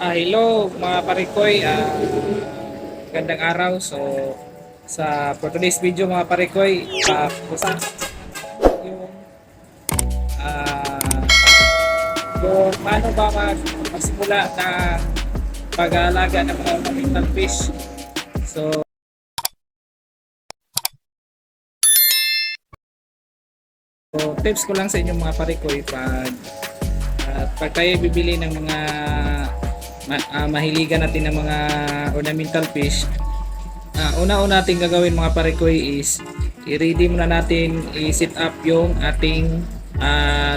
Ah, hello mga parikoy. Ah, gandang araw. So, sa for today's video mga parikoy, uh, usapan yung ah kung paano ba mag magsimula na pag-aalaga ng mga ornamental fish. So, So, tips ko lang sa inyo mga parikoy pag at pag tayo bibili ng mga ma- ah, mahiligan natin ng mga ornamental fish, ah, una-una natin gagawin mga parikoy is i-ready muna natin i-set up yung ating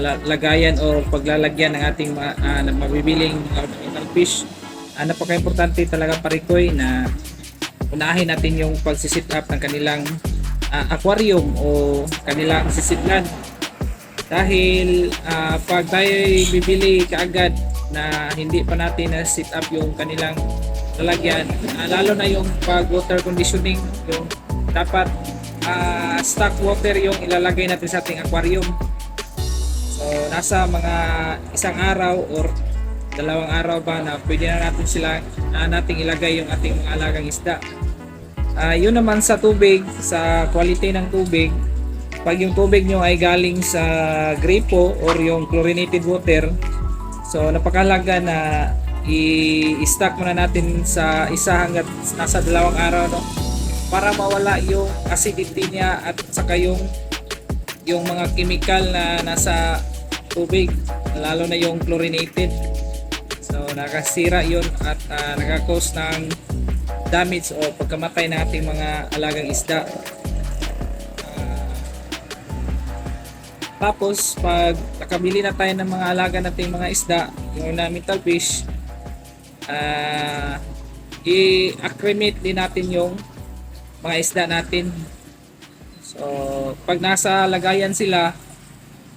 la- lagayan o paglalagyan ng ating ma- na mabibiling ornamental fish. Ah, napaka-importante talaga parikoy na unahin natin yung pagsisit up ng kanilang ah, aquarium o kanilang sisitlan dahil ah, pag tayo bibili kaagad na hindi pa natin na sit up yung kanilang lalagyan, ah, lalo na yung pag water conditioning, yung dapat ah, stock water yung ilalagay natin sa ating aquarium. So nasa mga isang araw or dalawang araw ba na pwede na natin sila ah, nating ilagay yung ating mga alagang isda. Ah, yun naman sa tubig, sa quality ng tubig, pag yung tubig nyo ay galing sa gripo or yung chlorinated water, so napakalaga na i-stack muna natin sa isa hanggat nasa dalawang araw no? Para mawala yung acidity niya at saka yung yung mga chemical na nasa tubig lalo na yung chlorinated. So nakasira yun at uh, nakakause ng damage o pagkamatay ng ating mga alagang isda tapos, pag nakabili na tayo ng mga alaga nating mga isda, yung ornamental fish, ah i-acclimate din natin yung mga isda natin. So, pag nasa lagayan sila,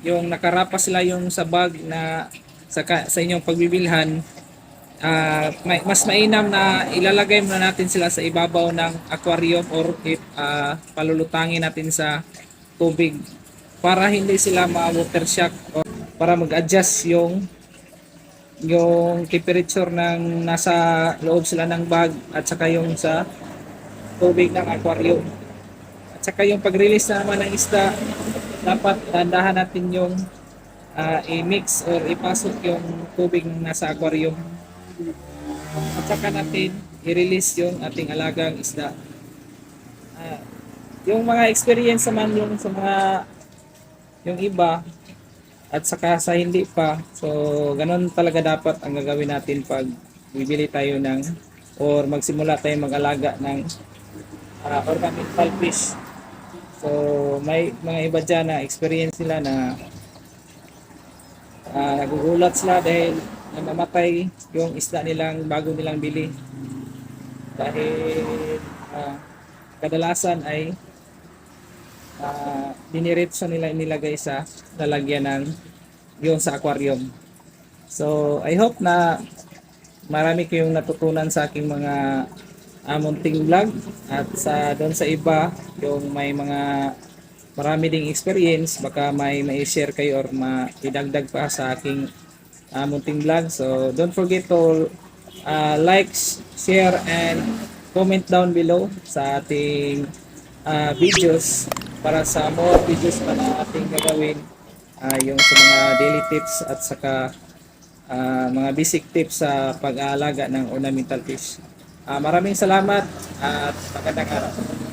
yung nakarapas sila yung sa bag na sa, sa inyong pagbibilhan, may, mas mainam na ilalagay muna natin sila sa ibabaw ng aquarium or if ah, palulutangin natin sa tubig para hindi sila ma-water shock or para mag-adjust yung yung temperature ng nasa loob sila ng bag at saka yung sa tubig ng aquarium. At saka yung pag-release na naman ng isda, dapat dandahan natin yung ah, i-mix or ipasok yung tubig ng nasa aquarium. At saka natin i-release yung ating alagang isda. Ah, yung mga experience naman yung sa mga yung iba at saka sa hindi pa. So, ganun talaga dapat ang gagawin natin pag bibili tayo ng or magsimula tayo mag-alaga ng uh, ornamental fish. So, may mga iba dyan na experience nila na ah, nagugulat sila dahil namamatay yung isda nilang bago nilang bili. Dahil ah, kadalasan ay uh, diniretso nila inilagay sa lalagyan ng yung sa aquarium. So, I hope na marami kayong natutunan sa aking mga uh, munting vlog at sa doon sa iba yung may mga marami ding experience baka may mai-share kayo or maidagdag pa sa aking uh, munting vlog. So, don't forget to uh, like, share, and comment down below sa ating uh, videos para sa more videos pa na ating gagawin ah, yung sa mga daily tips at saka ah, mga basic tips sa pag-aalaga ng ornamental fish. Ah, maraming salamat at magandang araw.